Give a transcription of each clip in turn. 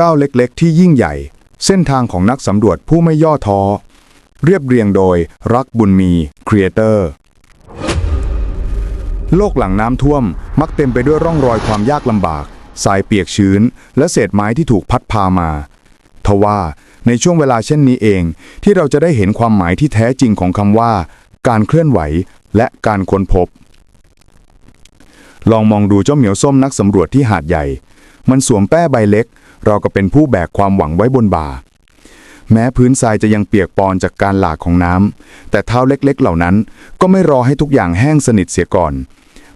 ก้าวเล็กๆ ที่ยิ่งใหญ่ เส้นทางของนักสำรวจผู้ไม่ย่อท้อ เรียบเรียงโดยรักบุญมีครีเอเตอร์โลกหลังน้ำท่วมมักเต็มไปด้วยร่องรอยความยากลำบากสายเปียกชื้น และเศษไม้ที่ถูกพัดพามาทว่าในช่วงเวลาเช่นนี้เอง ที่เราจะได้เห็นความหมายที่แท้จริงของคำว่า การเคลื่อนไหวและการค้นพบ ลองมองดูเจ้าเหมียวส้มนักสำรวจที่หาดใหญ่ มันสวมแป้ใบเล็ก เราก็เป็นผู้แบกความหวังไว้บนบ่า แม้พื้นทรายจะยังเปียกปอนจากการหลากของน้ำแต่เท้าเล็กๆ เหล่านั้น ก็ไม่รอให้ทุกอย่างแห้งสนิทเสียก่อน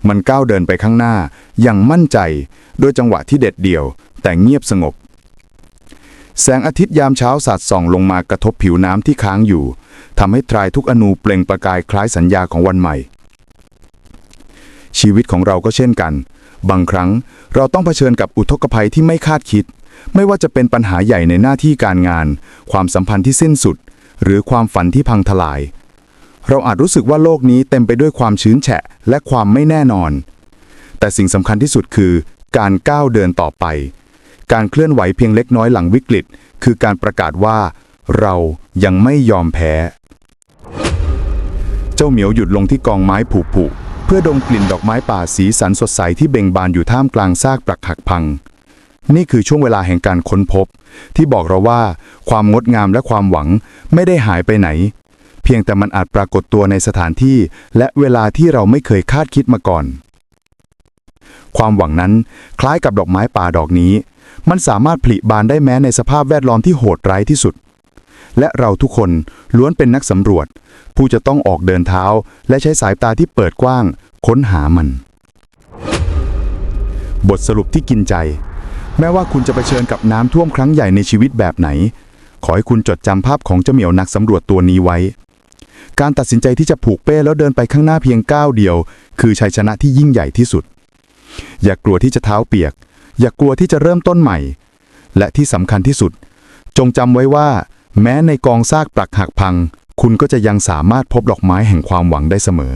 มันก้าวเดินไปข้างหน้า อย่างมั่นใจโดยจังหวะที่เด็ดเดี่ยว แต่เงียบสงบ แสงอาทิตย์ยามเช้าสาดส่องลงมากระทบผิวน้ำที่ค้างอยู่ทำให้ทรายทุกอนูเปล่งประกายคล้ายสัญญาของวันใหม่ ชีวิตของเราก็เช่นกัน บางครั้งเราต้องเผชิญกับอุทกภัยที่ไม่คาดคิด ไม่ว่าจะเป็นปัญหาใหญ่ในหน้าที่การงาน ความสัมพันธ์ที่สิ้นสุด หรือความฝันที่พังทลาย เราอาจรู้สึกว่าโลกนี้เต็มไปด้วยความชื้นแฉะ และความไม่แน่นอน แต่สิ่งสำคัญที่สุดคือ การก้าวเดินต่อไป การเคลื่อนไหวเพียงเล็กน้อยหลังวิกฤต คือการประกาศว่า เรายังไม่ยอมแพ้ เจ้าเหมียวหยุดลงที่กองไม้ผุผุ เพื่อดมกลิ่นดอกไม้ป่าสีสันสดใสที่เบ่งบานอยู่ท่ามกลางซากปรักหักพัง นี่คือช่วงเวลาแห่งการค้นพบ ที่บอกเราว่าความงดงามและความหวังไม่ได้หายไปไหน เพียงแต่มันอาจปรากฏตัวในสถานที่ และเวลาที่เราไม่เคยคาดคิดมาก่อน ความหวังนั้นคล้ายกับดอกไม้ป่าดอกนี้ มันสามารถผลิบานได้แม้ในสภาพแวดล้อมที่โหดร้ายที่สุด และเราทุกคนล้วนเป็นนักสำรวจ ผู้จะต้องออกเดินเท้า และใช้สายตาที่เปิดกว้าง ค้นหามัน บทสรุปที่กินใจ แม้ว่าคุณจะไปเผชิญกับน้ำท่วมครั้งใหญ่ในชีวิตแบบไหน ขอให้คุณจดจำภาพของเจ้าเหมียวนักสำรวจตัวนี้ไว้ การตัดสินใจที่จะผูกเป้แล้วเดินไปข้างหน้าเพียงก้าวเดียว คือชัยชนะที่ยิ่งใหญ่ที่สุด อย่ากลัวที่จะเท้าเปียก อย่ากลัวที่จะเริ่มต้นใหม่ และที่สำคัญที่สุด จงจำไว้ว่า แม้ในกองซากปรักหักพัง คุณก็จะยังสามารถพบดอกไม้แห่งความหวังได้เสมอ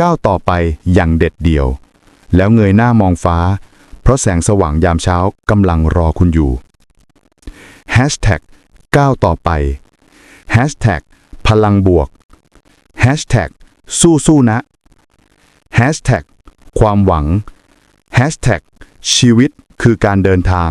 ก้าวต่อไปอย่างเด็ดเดี่ยว แล้วเงยหน้ามองฟ้า เพราะแสงสว่างยามเช้ากำลังรอคุณอยู่ Hashtag ก้าวต่อไป Hashtag พลังบวก Hashtag สู้สู้นะ Hashtag ความหวัง Hashtag ชีวิตคือการเดินทาง